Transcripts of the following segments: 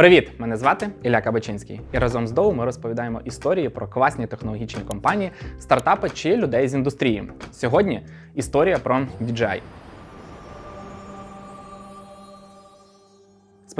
Привіт! Мене звати Ілля Кабачинський. І разом з Доу ми розповідаємо історії про класні технологічні компанії, стартапи чи людей з індустрії. Сьогодні історія про DJI.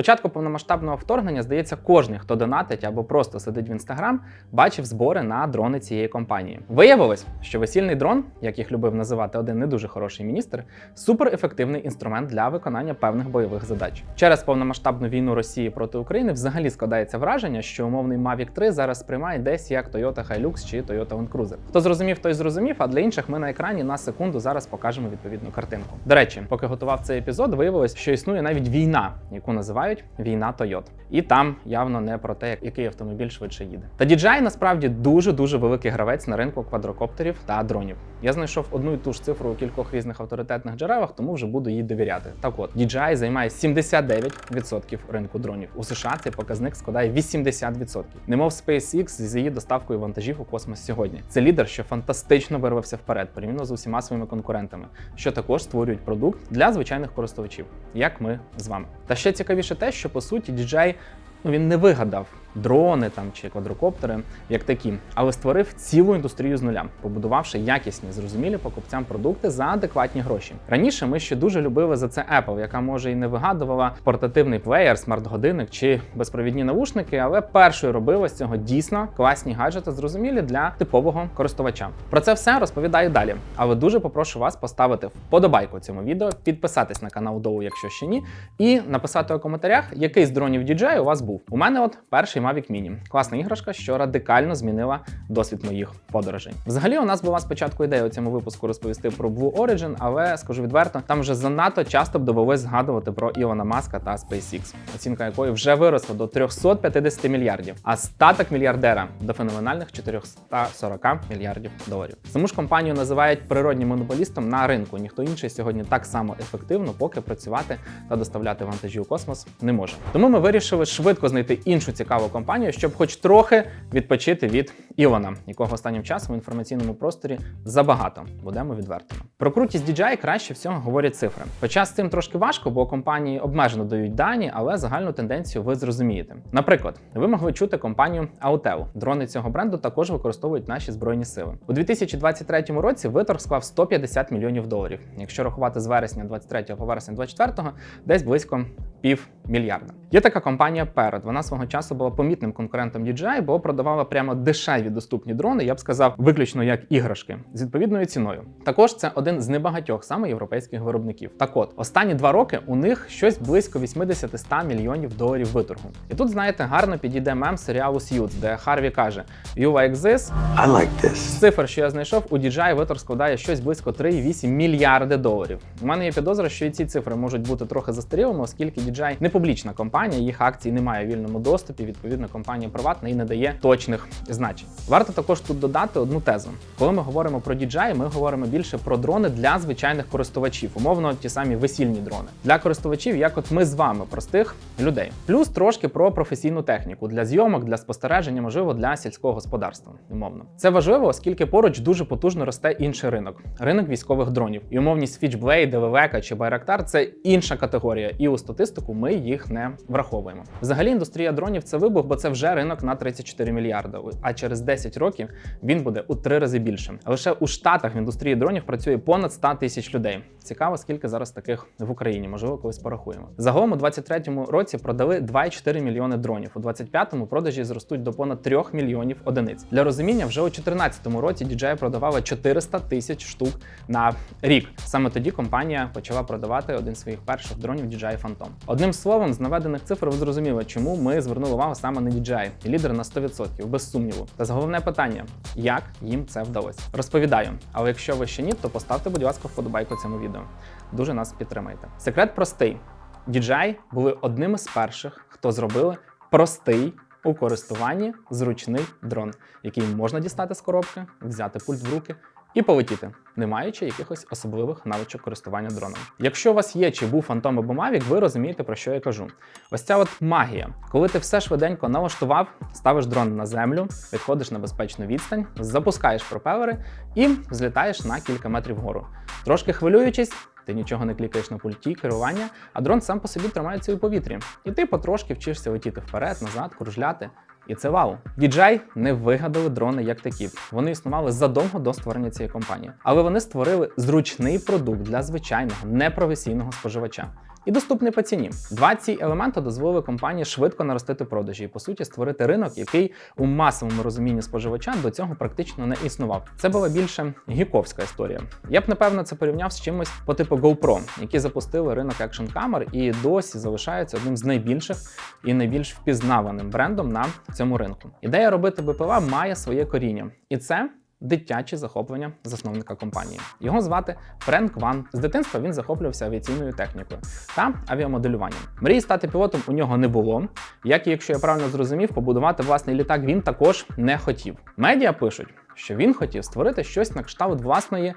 Початку повномасштабного вторгнення, здається, кожен, хто донатить або просто сидить в інстаграм, бачив збори на дрони цієї компанії. Виявилось, що весільний дрон, як їх любив називати один не дуже хороший міністр, суперефективний інструмент для виконання певних бойових задач. Через повномасштабну війну Росії проти України взагалі складається враження, що умовний Mavic 3 зараз сприймає десь як Toyota Hilux чи Toyota Land Cruiser. Хто зрозумів, той зрозумів. А для інших ми на екрані на секунду зараз покажемо відповідну картинку. До речі, поки готував цей епізод, виявилось, що існує навіть війна, яку називають війна Тойот. І там явно не про те, який автомобіль швидше їде. Та DJI насправді дуже дуже великий гравець на ринку квадрокоптерів та дронів. Я знайшов одну і ту ж цифру у кількох різних авторитетних джерелах, тому вже буду їй довіряти. Так от DJI займає 79% ринку дронів. У США цей показник складає 80%. Немов SpaceX з її доставкою вантажів у космос сьогодні. Це лідер, що фантастично вирвався вперед, порівняно з усіма своїми конкурентами, що також створюють продукт для звичайних користувачів, як ми з вами. Та ще цікавіше те, що по суті діджей ну, він не вигадав дрони там чи квадрокоптери як такі, але створив цілу індустрію з нуля, побудувавши якісні, зрозумілі покупцям продукти за адекватні гроші. Раніше ми ще дуже любили за це Apple, яка може і не вигадувала портативний плеєр, смарт-годинник чи безпровідні наушники, але першою робила з цього дійсно класні гаджети, зрозумілі для типового користувача. Про це все розповідаю далі. Але дуже попрошу вас поставити вподобайку цьому відео, підписатись на канал Доу, якщо ще ні, і написати у коментарях, який з дронів DJI у вас був. У мене от перший Mavic Mini. Класна іграшка, що радикально змінила досвід моїх подорожей. Взагалі, у нас була спочатку ідея у цьому випуску розповісти про Blue Origin, але скажу відверто, там вже занадто часто б довелось згадувати про Ілона Маска та SpaceX, оцінка якої вже виросла до 350 мільярдів, а статок мільярдера до феноменальних 440 мільярдів доларів. Саму ж компанію називають природнім монополістом на ринку. Ніхто інший сьогодні так само ефективно, поки працювати та доставляти вантажі у космос не може. Тому ми вирішили швидко знайти іншу цікаву компанію, щоб хоч трохи відпочити від Ілона, якого останнім часом в інформаційному просторі забагато. Будемо відвертими. Про крутість DJI краще всього говорять цифри. Хоча з цим трошки важко, бо компанії обмежено дають дані, але загальну тенденцію ви зрозумієте. Наприклад, ви могли чути компанію Autel. Дрони цього бренду також використовують наші збройні сили. У 2023 році виторг склав 150 мільйонів доларів. Якщо рахувати з вересня 23 по вересня 24, десь близько пів мільярда. Є така компанія Перед. Вона свого часу була помітним конкурентом DJI, бо продавала прямо дешеві доступні дрони, я б сказав, виключно як іграшки з відповідною ціною. Також це один з небагатьох саме європейських виробників. Так от, останні два роки у них щось близько 80-100 мільйонів доларів виторгу. І тут, знаєте, гарно підійде мем серіалу Suits, де Харві каже: You like this? I like this. З цифр, що я знайшов, у DJI виторг складає щось близько 3,8 мільярди доларів. У мене є підозра, що і ці цифри можуть бути трохи застарілими, оскільки DJI не публічна компанія, їх акцій немає у вільному доступі. Відповідно, компанія приватна і не дає точних значень. Варто також тут додати одну тезу. Коли ми говоримо про DJI, ми говоримо більше про дрони для звичайних користувачів, умовно, ті самі весільні дрони для користувачів, як от ми з вами, простих людей. Плюс трошки про професійну техніку для зйомок, для спостереження, можливо, для сільського господарства. Умовно, це важливо, оскільки поруч дуже потужно росте інший ринок ринок військових дронів. І умовні Switchblade, DVVK чи Bayraktar – це інша категорія, і у статистику ми їх не враховуємо. Взагалі, індустрія дронів це вибух, бо це вже ринок на 34 мільярди. А через 10 років він буде у три рази більшим. Лише у Штатах в індустрії дронів працює понад 100 тисяч людей. Цікаво, скільки зараз таких в Україні, можливо, колись порахуємо. Загалом у 23-му році продали 2,4 мільйони дронів. У 25-му продажі зростуть до понад 3 мільйонів одиниць. Для розуміння, вже у 2014 році DJI продавала 400 тисяч штук на рік. Саме тоді компанія почала продавати один з своїх перших дронів DJI Phantom. Одним словом, з наведених цифр ви зрозуміли, чому ми звернули увагу саме на DJI. Лідер на 100%, без сумніву. Та головне питання: як їм це вдалося? Розповідаю. Але якщо ви ще ні, то поставте, будь ласка, вподобайку цьому відео. Дуже нас підтримайте. Секрет простий: DJI були одними з перших, хто зробили простий. У користуванні зручний дрон, який можна дістати з коробки, взяти пульт в руки і полетіти, не маючи якихось особливих навичок користування дроном. Якщо у вас є чи був Phantom або Mavic, ви розумієте про що я кажу. Ось ця от магія, коли ти все швиденько налаштував, ставиш дрон на землю, відходиш на безпечну відстань, запускаєш пропелери і злітаєш на кілька метрів вгору. Трошки хвилюючись. Ти нічого не клікаєш на пульті керування, а дрон сам по собі тримається у повітрі. І ти потрошки вчишся летіти вперед, назад, кружляти. І це вау. DJI не вигадали дрони як такі. Вони існували задовго до створення цієї компанії. Але вони створили зручний продукт для звичайного непрофесійного споживача. І доступний по ціні. Два ці елементи дозволили компанії швидко наростити продажі і по суті створити ринок, який у масовому розумінні споживача до цього практично не існував. Це була більше гіковська історія. Я б напевно це порівняв з чимось по типу GoPro, які запустили ринок екшн камер і досі залишаються одним з найбільших і найбільш впізнаваним брендом на цьому ринку. Ідея робити БПЛА має своє коріння, і це. Дитячі захоплення засновника компанії. Його звати Френк Ван. З дитинства він захоплювався авіаційною технікою та авіамоделюванням. Мрії стати пілотом у нього не було. Як і якщо я правильно зрозумів, побудувати власний літак він також не хотів. Медіа пишуть, що він хотів створити щось на кшталт власної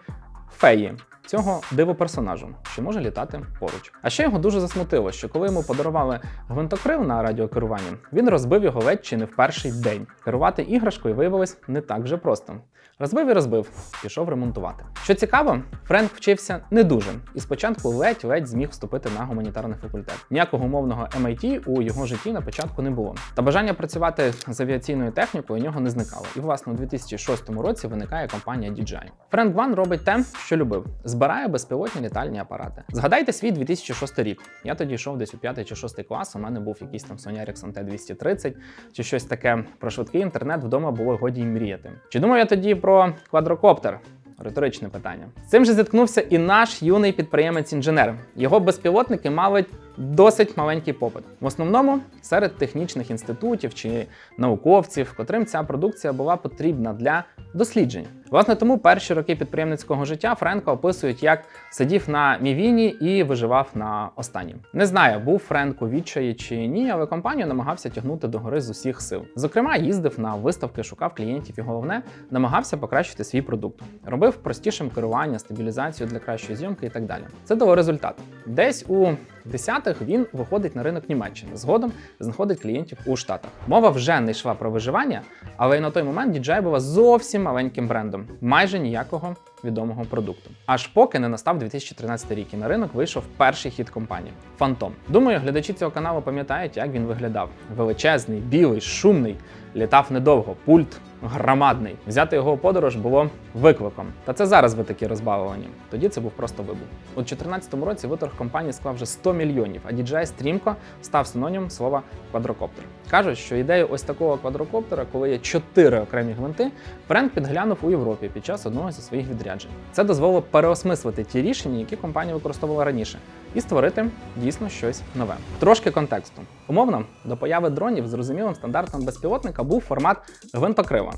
феї. Цього дивоперсонажу, що може літати поруч. А ще його дуже засмутило, що коли йому подарували гвинтокрил на радіокеруванні, він розбив його ледь чи не в перший день. Керувати іграшкою виявилось не так вже просто. Розбив і розбив, пішов ремонтувати. Що цікаво, Френк вчився не дуже і спочатку ледь-ледь зміг вступити на гуманітарний факультет. Ніякого умовного MIT у його житті на початку не було. Та бажання працювати з авіаційною технікою у нього не зникало. І власне у 2006 році виникає компанія DJI. Френк Ван робить те, що любив: збирає безпілотні літальні апарати. Згадайте свій 2006 рік. Я тоді йшов десь у 5 чи 6 клас. У мене був якийсь там Sony Ericsson T230 чи щось таке. Про швидкий інтернет вдома було годі й мріяти. Чи думав я тоді про квадрокоптер? Риторичне питання. З цим же зіткнувся і наш юний підприємець-інженер. Його безпілотники мали досить маленький попит. В основному серед технічних інститутів чи науковців, котрим ця продукція була потрібна для досліджень. Власне, тому перші роки підприємницького життя Френка описують, як сидів на мівіні і виживав на останнім. Не знаю, був Френк у відчаї чи ні, але компанію намагався тягнути до гори з усіх сил. Зокрема, їздив на виставки, шукав клієнтів і головне, намагався покращити свій продукт. Робив простішим керування, стабілізацію для кращої зйомки і так далі. Це дало результат. Десь у десятих він виходить на ринок Німеччини. Згодом знаходить клієнтів у Штатах. Мова вже не йшла про виживання, але й на той момент DJI була зовсім маленьким брендом, майже ніякого відомого продукту. Аж поки не настав 2013 рік і на ринок вийшов перший хід компанії Phantom. Думаю, глядачі цього каналу пам'ятають, як він виглядав: величезний, білий, шумний, літав недовго, пульт. Громадний взяти його у подорож було викликом. Та це зараз ви такі розбавлені. Тоді це був просто вибух. У 2014 році виторг компанії склав вже 100 мільйонів, а DJI стрімко став синонімом слова квадрокоптер. Кажуть, що ідею ось такого квадрокоптера, коли є чотири окремі гвинти, Френк підглянув у Європі під час одного зі своїх відряджень. Це дозволило переосмислити ті рішення, які компанія використовувала раніше, і створити дійсно щось нове. Трошки контексту. Умовно, до появи дронів зрозумілим стандартом безпілотника був формат гвинтокрила.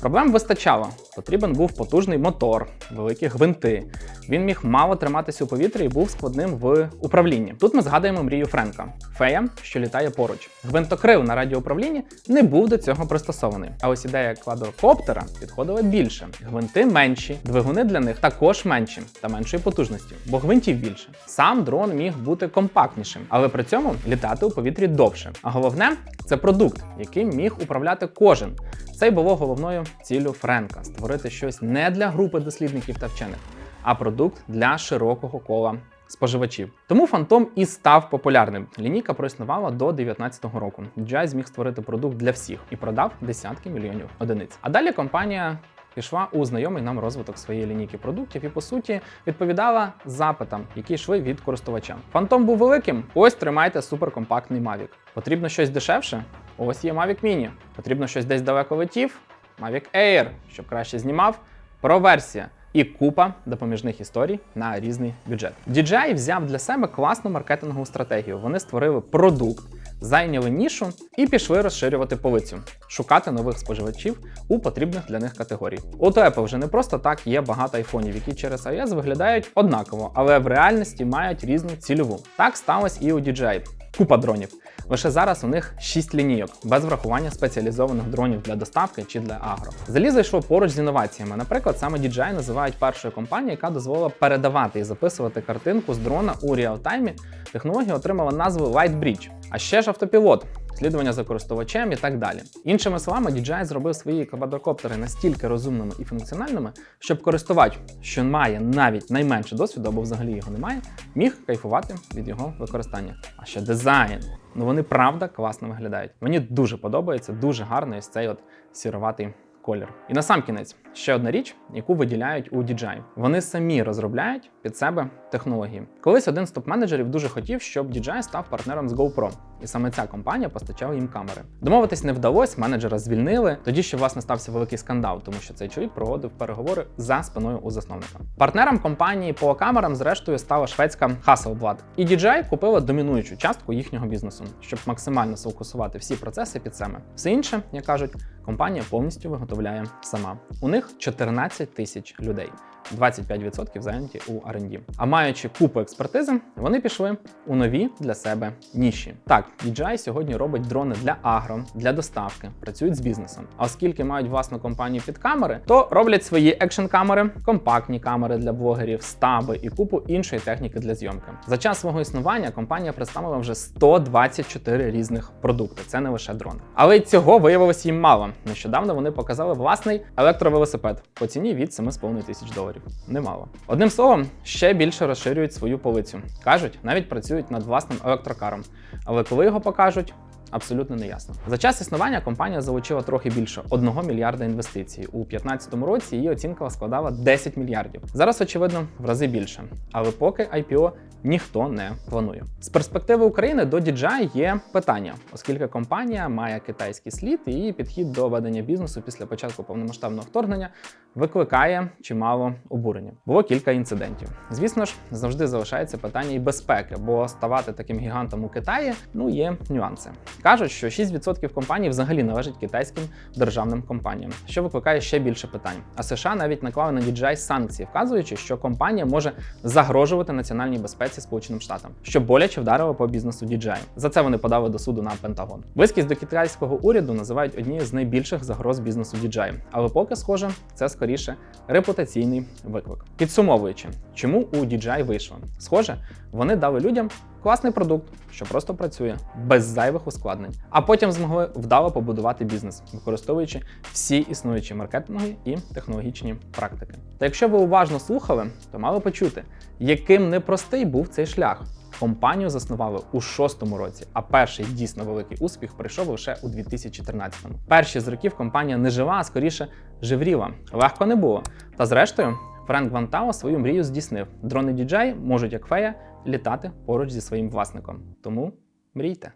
Проблем вистачало. Потрібен був потужний мотор, великі гвинти. Він міг мало триматися у повітрі і був складним в управлінні. Тут ми згадуємо мрію Френка фея, що літає поруч. Гвинтокрил на радіоуправлінні не був до цього пристосований. А ось ідея квадрокоптера підходила більше. Гвинти менші, двигуни для них також менші та меншої потужності, бо гвинтів більше. Сам дрон міг бути компактнішим, але при цьому літати у повітрі довше. А головне це продукт, яким міг управляти кожен. Це й було головною ціллю Френка створити щось не для групи дослідників та вчених, а продукт для широкого кола споживачів. Тому Phantom і став популярним. Лінійка проіснувала до 2019 року. DJI зміг створити продукт для всіх і продав десятки мільйонів одиниць. А далі компанія. Пішла у знайомий нам розвиток своєї лінійки продуктів і, по суті, відповідала запитам, які йшли від користувача. Фантом був великим. Ось тримайте суперкомпактний Mavic. Потрібно щось дешевше. Ось є Mavic Mini. Потрібно щось десь далеко летів. Mavic Air, щоб краще знімав. Про версія і купа допоміжних історій на різний бюджет. DJI взяв для себе класну маркетингову стратегію. Вони створили продукт, зайняли нішу і пішли розширювати полицю, шукати нових споживачів у потрібних для них категорій. У Apple вже не просто так є багато айфонів, які через iOS виглядають однаково, але в реальності мають різну цільову. Так сталося і у DJI. Купа дронів. Лише зараз у них 6 лінійок, без врахування спеціалізованих дронів для доставки чи для агро. Залізо йшло поруч з інноваціями. Наприклад, саме DJI називають першою компанією, яка дозволила передавати і записувати картинку з дрона у реалтаймі. Технологія отримала назву Lightbridge. А ще ж автопілот. Слідування за користувачем і так далі. Іншими словами, DJI зробив свої квадрокоптери настільки розумними і функціональними, щоб користувач, що має навіть найменше досвіду або взагалі його немає, міг кайфувати від його використання. А ще дизайн. Ну вони правда класно виглядають. Мені дуже подобається, дуже гарний ось цей от сіроватий колір. І на сам кінець ще одна річ, яку виділяють у DJI. Вони самі розробляють під себе технології. Колись один з топ-менеджерів дуже хотів, щоб DJI став партнером з GoPro. І саме ця компанія постачала їм камери. Домовитись не вдалося, менеджера звільнили. Тоді ще власне стався великий скандал, тому що цей чоловік проводив переговори за спиною у засновника. Партнером компанії по камерам, зрештою, стала шведська Hasselblad. І DJI купила домінуючу частку їхнього бізнесу, щоб максимально сфокусувати всі процеси під себе. Все інше, як кажуть, компанія повністю виготовляє сама. У них 14 тисяч людей. 25% зайняті у R&D. А маючи купу експертизи, вони пішли у нові для себе ніші. Так, DJI сьогодні робить дрони для агро, для доставки, працюють з бізнесом. А оскільки мають власну компанію під камери, то роблять свої екшн камери, компактні камери для блогерів, стаби і купу іншої техніки для зйомки. За час свого існування компанія представила вже 124 різних продукти. Це не лише дрони. Але й цього виявилось їм мало. Нещодавно вони показали власний електровелосипед по ціні від 7,5 тисяч доларів. Немало. Одним словом, ще більше розширюють свою полицю. Кажуть, навіть працюють над власним електрокаром. Але коли його покажуть, абсолютно не ясно. За час існування компанія залучила трохи більше 1 мільярда інвестицій. У 2015 році її оцінка складала 10 мільярдів. Зараз, очевидно, в рази більше. Але поки IPO ніхто не планує. З перспективи України до DJI є питання, оскільки компанія має китайський слід і її підхід до ведення бізнесу після початку повномасштабного вторгнення викликає чимало обурення. Було кілька інцидентів. Звісно ж, завжди залишається питання і безпеки, бо ставати таким гігантом у Китаї ну є нюанси. Кажуть, що 6% компаній взагалі належать китайським державним компаніям, що викликає ще більше питань. А США навіть наклали на DJI санкції, вказуючи, що компанія може загрожувати національній безпеці Сполученим Штатам, що боляче вдарило по бізнесу DJI. За це вони подали до суду на Пентагон. Близькість до китайського уряду називають однією з найбільших загроз бізнесу DJI. Але поки схоже, це скоріше репутаційний виклик. Підсумовуючи, чому у DJI вийшло? Схоже, вони дали людям класний продукт, що просто працює без зайвих ускладнень, а потім змогли вдало побудувати бізнес, використовуючи всі існуючі маркетингові і технологічні практики. Та якщо ви уважно слухали, то мали почути, яким непростий був цей шлях. Компанію заснували у шостому році, а перший дійсно великий успіх прийшов лише у 2013-му. Перші з років компанія не жива, а скоріше живріла. Легко не було. Та зрештою, Френк Вантао свою мрію здійснив. Дрони DJI можуть як фея літати поруч зі своїм власником. Тому мрійте.